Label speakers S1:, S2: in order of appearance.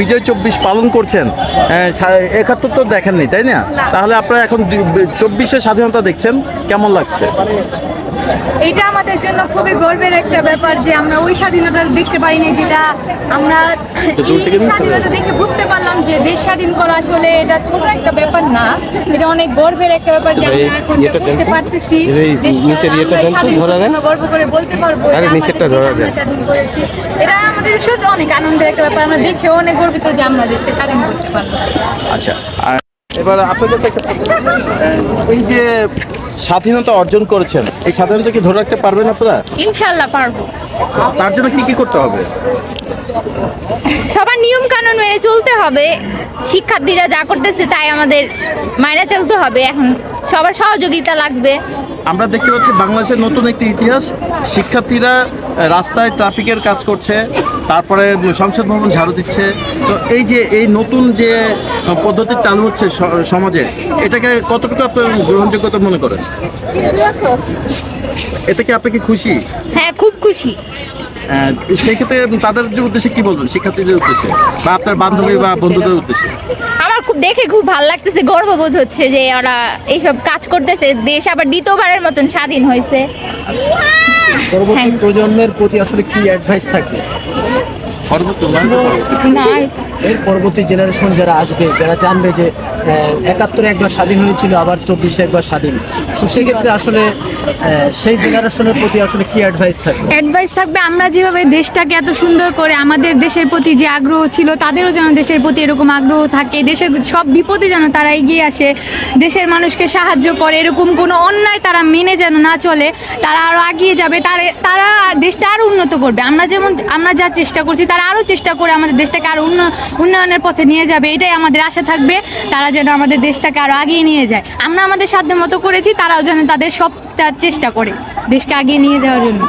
S1: বিজয় চব্বিশ পালন করছেন একাত্তর তো দেখেননি তাই না? তাহলে আপনারা এখন চব্বিশে স্বাধীনতা দেখছেন কেমন লাগছে?
S2: এটা আমাদের জন্য খুবই গর্বের একটা ব্যাপার যে আমরা ওই স্বাধীনতা দেখতে পারিনি যেটা আমরা স্বাধীনতা দেখে বুঝতে পারলাম যে দেশ স্বাধীন করা আসলে এটা ছোট একটা ব্যাপার না। এটা অনেক গর্বের একটা ব্যাপার যে আমরা এখন বুঝতে পারতেছি। গর্ব করে বলতে পারব এটা আমাদের সত্যি অনেক আনন্দের একটা ব্যাপার আমরা দেখেও অনেক গর্বিত যে আমরা দেশকে স্বাধীন করতে পারলাম
S1: আচ্ছা আর এবার আপনাদের এই যে স্বাধীনতা অর্জন করেছেন এই স্বাধীনতা কি ধরে রাখতে পারবেন আপনারা?
S3: ইনশাল্লাহ পারব।
S1: তার জন্য কি কি করতে হবে?
S3: সবার নিয়ম কানুন মেনে চলতে হবে। শিক্ষার্থীরা যা করতেছে তাই আমাদের মাইনে চলতে হবে। এখন সবার সহযোগিতা লাগবে।
S1: আমরা দেখতে পাচ্ছি বাংলাদেশের নতুন একটি ইতিহাস। শিক্ষার্থীরা রাস্তায় ট্রাফিকের কাজ করছে। তারপরে সংসদ ভবন ঝাড়ু দিচ্ছে। তো এই যে এই নতুন যে পদ্ধতি চালু হচ্ছে সমাজে এটাকে কতটুকু আপনি গ্রহণযোগ্যতা মনে করেন? এতে কি আপনি কি খুশি?
S3: হ্যাঁ খুব খুশি।
S1: সেই তাদের যে উদ্দেশ্যে কি বলবেন? শিক্ষার্থীদের উদ্দেশ্যে বা আপনার বান্ধবী বা বন্ধুদের উদ্দেশ্যে
S3: আমার খুব দেখে খুব ভালো লাগতেছে গর্ববোধ হচ্ছে যে ওরা এইসব কাজ করতেছে। দেশ আবার দ্বিতীয়বারের মতন স্বাধীন হয়েছে।
S4: পরবর্তী প্রজন্মের প্রতি আসলে কি অ্যাডভাইস থাকবে?
S3: না
S4: এর পরবর্তী জেনারেশন যারা আসবে, যারা জানবে যে একাত্তরে একবার স্বাধীন হয়েছিল, আবার চব্বিশে একবার স্বাধীন। তো সেক্ষেত্রে আসলে সেই জেনারেশনের প্রতি আসলে কি অ্যাডভাইস থাকবে?
S2: অ্যাডভাইস থাকবে, আমরা যেভাবে দেশটাকে এত সুন্দর করে, আমাদের দেশের প্রতি যে আগ্রহ ছিল, তাদেরও যেন দেশের প্রতি এরকম আগ্রহ থাকে। দেশের সব বিপদে যেন তারা এগিয়ে আসে, দেশের মানুষকে সাহায্য করে, এরকম কোনো অন্যায় তারা মেনে যেন না চলে, তারা আরও এগিয়ে যাবে, তারা তারা দেশটা আরও উন্নত করবে। আমরা যেমন, আমরা যা চেষ্টা করছি, তারা আরও চেষ্টা করে আমাদের দেশটাকে আরও উন্নয়নের পথে নিয়ে যাবে, এটাই আমাদের আশা থাকবে। তারা যেন আমাদের দেশটাকে আরও আগিয়ে নিয়ে যায়। আমরা আমাদের সাধ্য মতো করেছি, তারাও যেন তাদের সব চেষ্টা করে দেশকে আগিয়ে নিয়ে যাওয়ার জন্য।